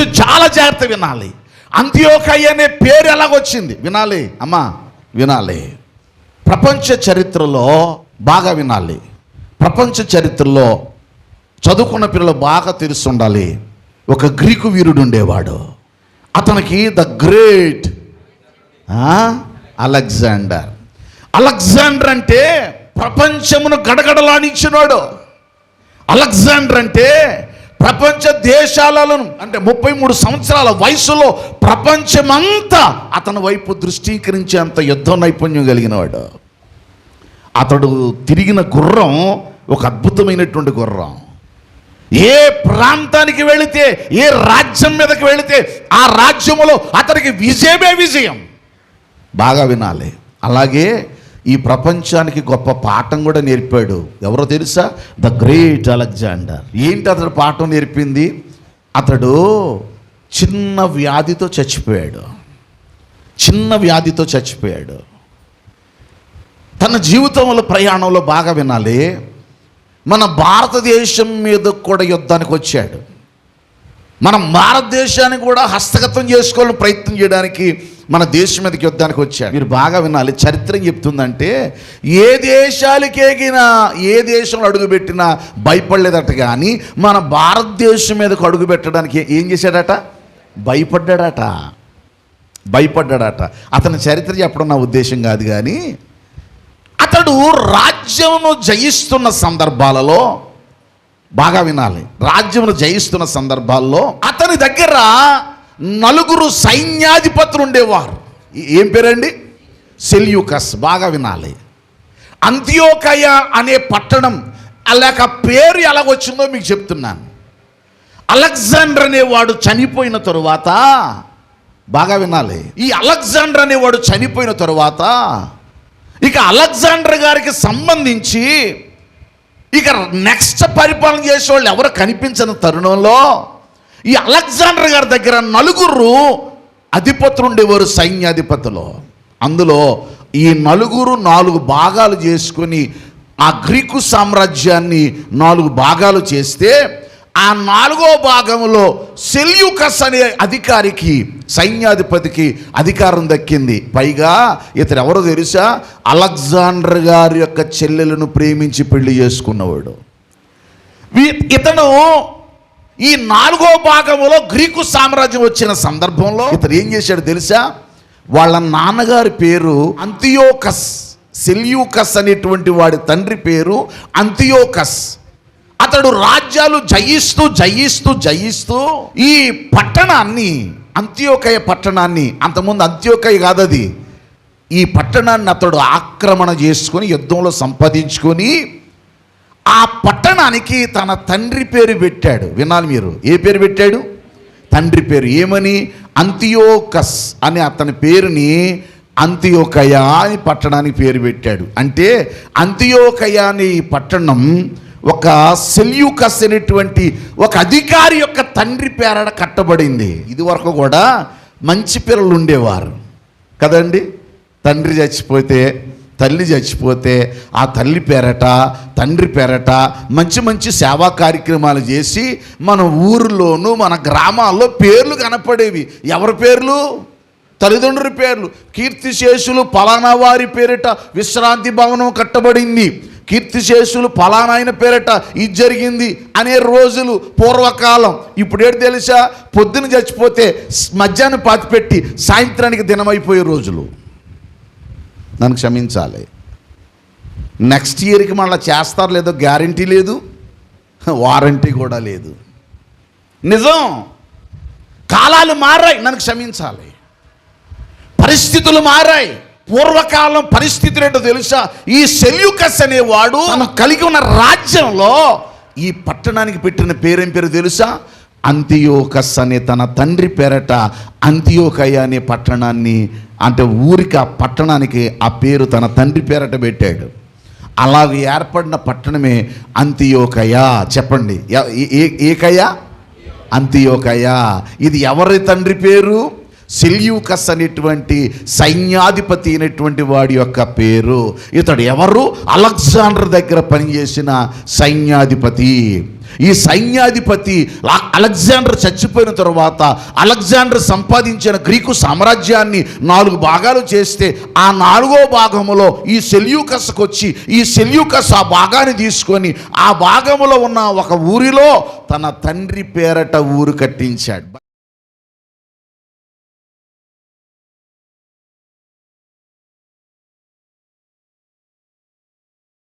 గురించి చాలా జాగ్రత్త వినాలి. అంత్యోకయ్య అనే పేరు ఎలాగొచ్చింది? వినాలి. అమ్మా వినాలి. ప్రపంచ చరిత్రలో బాగా వినాలి. ప్రపంచ చరిత్రలో చదువుకున్న పిల్లలు బాగా తెలిసి ఉండాలి. ఒక గ్రీకు వీరుడు ఉండేవాడు. అతనికి ద గ్రేట్ అలెగ్జాండర్. అలెగ్జాండర్ అంటే ప్రపంచమును గడగడలాడించినాడు. అలెగ్జాండర్ అంటే ప్రపంచ దేశాలను అంటే ముప్పై మూడు సంవత్సరాల వయసులో ప్రపంచమంతా అతని వైపు దృష్టీకరించేంత యుద్ధ నైపుణ్యం కలిగినవాడు. అతడు తిరిగిన గుర్రం ఒక అద్భుతమైనటువంటి గుర్రం. ఏ ప్రాంతానికి వెళితే ఏ రాజ్యం మీదకి వెళితే ఆ రాజ్యములో అతనికి విజయమే విజయం. బాగా వినాలి. అలాగే ఈ ప్రపంచానికి గొప్ప పాఠం కూడా నేర్పాడు. ఎవరో తెలుసా? ద గ్రేట్ అలెగ్జాండర్ ఏంటి అతడు పాఠం నేర్పింది? అతడు చిన్న వ్యాధితో చచ్చిపోయాడు. చిన్న వ్యాధితో చచ్చిపోయాడు. తన జీవితంలో ప్రయాణంలో బాగా వినాలి. మన భారతదేశం మీద కూడా యుద్ధానికి వచ్చాడు. మనం భారతదేశాన్ని కూడా హస్తగతం చేసుకోవాలని ప్రయత్నం చేయడానికి మన దేశం మీదకి యుద్ధానికి వచ్చాయి మీరు బాగా వినాలి. చరిత్ర చెప్తుందంటే ఏ దేశాలకి ఎగినా ఏ దేశంలో అడుగుపెట్టినా భయపడలేదట కానీ మన భారతదేశం మీదకు అడుగు పెట్టడానికి ఏం చేశాడట? భయపడ్డాడట. భయపడ్డాడట. అతని చరిత్ర చెప్పడం నా ఉద్దేశం కాదు కానీ అతడు రాజ్యమును జయిస్తున్న సందర్భాలలో బాగా వినాలి. రాజ్యమును జయిస్తున్న సందర్భాల్లో అతని దగ్గర నలుగురు సైన్యాధిపతులు ఉండేవారు ఏం పేరండి? సెల్యూకస్. బాగా వినాలి. అంత్యోకయ అనే పట్టణం అలాగ పేరు ఎలాగొచ్చిందో మీకు చెప్తున్నాను. అలెగ్జాండర్ అనేవాడు చనిపోయిన తరువాత బాగా వినాలి. ఈ అలెగ్జాండర్ అనేవాడు చనిపోయిన తరువాత ఇక అలెగ్జాండర్ గారికి సంబంధించి ఇక నెక్స్ట్ పరిపాలన చేసే వాళ్ళు ఎవరు కనిపించని తరుణంలో ఈ అలెగ్జాండర్ గారి దగ్గర నలుగురు అధిపతులు ఉండేవారు సైన్యాధిపతులు. అందులో ఈ నలుగురు నాలుగు భాగాలు చేసుకొని ఆ గ్రీకు సామ్రాజ్యాన్ని నాలుగు భాగాలు చేస్తే ఆ నాలుగో భాగంలో సెల్యూకస్ అనే అధికారికి సైన్యాధిపతికి అధికారం దక్కింది. పైగా ఇతను ఎవరో తెలుసా? అలెగ్జాండర్ గారి యొక్క చెల్లెలను ప్రేమించి పెళ్ళి చేసుకున్నవాడు. ఇతను ఈ నాలుగో భాగంలో గ్రీకు సామ్రాజ్యం వచ్చిన సందర్భంలో ఇతను ఏం చేశాడు తెలుసా? వాళ్ళ నాన్నగారి పేరు అంతియోకస్ సెల్యూకస్ అనేటువంటి వాడి తండ్రి పేరు అంతియోకస్. అతడు రాజ్యాలు జయిస్తూ జయిస్తూ జయిస్తూ ఈ పట్టణాన్ని అంత్యోకయ పట్టణాన్ని అంతకుముందు అంత్యోకయ కాదు అది ఈ పట్టణాన్ని అతడు ఆక్రమణ చేసుకొని యుద్ధంలో సంపాదించుకొని ఆ పట్టణానికి తన తండ్రి పేరు పెట్టాడు. వినాలి మీరు? ఏ పేరు పెట్టాడు? తండ్రి పేరు ఏమని? అంతియోకస్ అనే అతని పేరుని అంత్యోకయ అని పట్టణానికి పేరు పెట్టాడు. అంటే అంత్యోకయ అనే ఈ పట్టణం ఒక సెల్యూకస్ అనేటువంటి ఒక అధికారి యొక్క తండ్రి పేరడ కట్టబడింది. ఇది వరకు కూడా మంచి పిల్లలు ఉండేవారు. కదండి? తండ్రి చచ్చిపోతే తల్లి చచ్చిపోతే ఆ తల్లి పేరట తండ్రి పేరట మంచి మంచి సేవా కార్యక్రమాలు చేసి మన ఊరిలోనూ మన గ్రామాల్లో పేర్లు కనపడేవి. ఎవరి పేర్లు? తల్లిదండ్రుల పేర్లు. కీర్తిశేషులు పలానా వారి పేరిట విశ్రాంతి భవనం కట్టబడింది. కీర్తిశేషులు పలానా ఆయన పేరిట ఇది జరిగింది అనే రోజులు పూర్వకాలం. ఇప్పుడు తెలుసా? పొద్దున చచ్చిపోతే మధ్యాహ్నం పాతిపెట్టి సాయంత్రానికి దినమైపోయే రోజులు. నన్ను క్షమించాలి. నెక్స్ట్ ఇయర్కి మళ్ళీ చేస్తారు లేదో గ్యారంటీ లేదు. వారంటీ కూడా లేదు. నిజం. కాలాలు మారాయి. నన్ను క్షమించాలి. పరిస్థితులు మారాయి. పూర్వకాలం పరిస్థితులు ఏంటో తెలుసా? ఈ సెల్యూకస్ అనేవాడు తను కలిగి ఉన్న రాజ్యంలో ఈ పట్టణానికి పెట్టిన పేరేం పేరు తెలుసా? అంతియోకస్ అనే తన తండ్రి పేరట అంతియోకయ అనే పట్టణాన్ని అంటే ఊరికి ఆ పట్టణానికి ఆ పేరు తన తండ్రి పేరట పెట్టాడు. అలా ఏర్పడిన పట్టణమే అంతియోకయ చెప్పండి ఏ- ఏకయ అంతియోకయ ఇది ఎవరి తండ్రి పేరు? సెల్యూకస్ అనేటువంటి సైన్యాధిపతి అయినటువంటి వాడి యొక్క పేరు. ఇతడు ఎవరు? అలెగ్జాండర్ దగ్గర పనిచేసిన సైన్యాధిపతి. ఈ సైన్యాధిపతి అలెగ్జాండర్ చచ్చిపోయిన తర్వాత అలెగ్జాండర్ సంపాదించిన గ్రీకు సామ్రాజ్యాన్ని నాలుగు భాగాలు చేస్తే ఆ నాలుగో భాగములో ఈ సెల్యూకస్కి వచ్చి ఈ సెల్యూకస్ ఆ భాగాన్ని తీసుకొని ఆ భాగములో ఉన్న ఒక ఊరిలో తన తండ్రి పేరట ఊరు కట్టించాడు.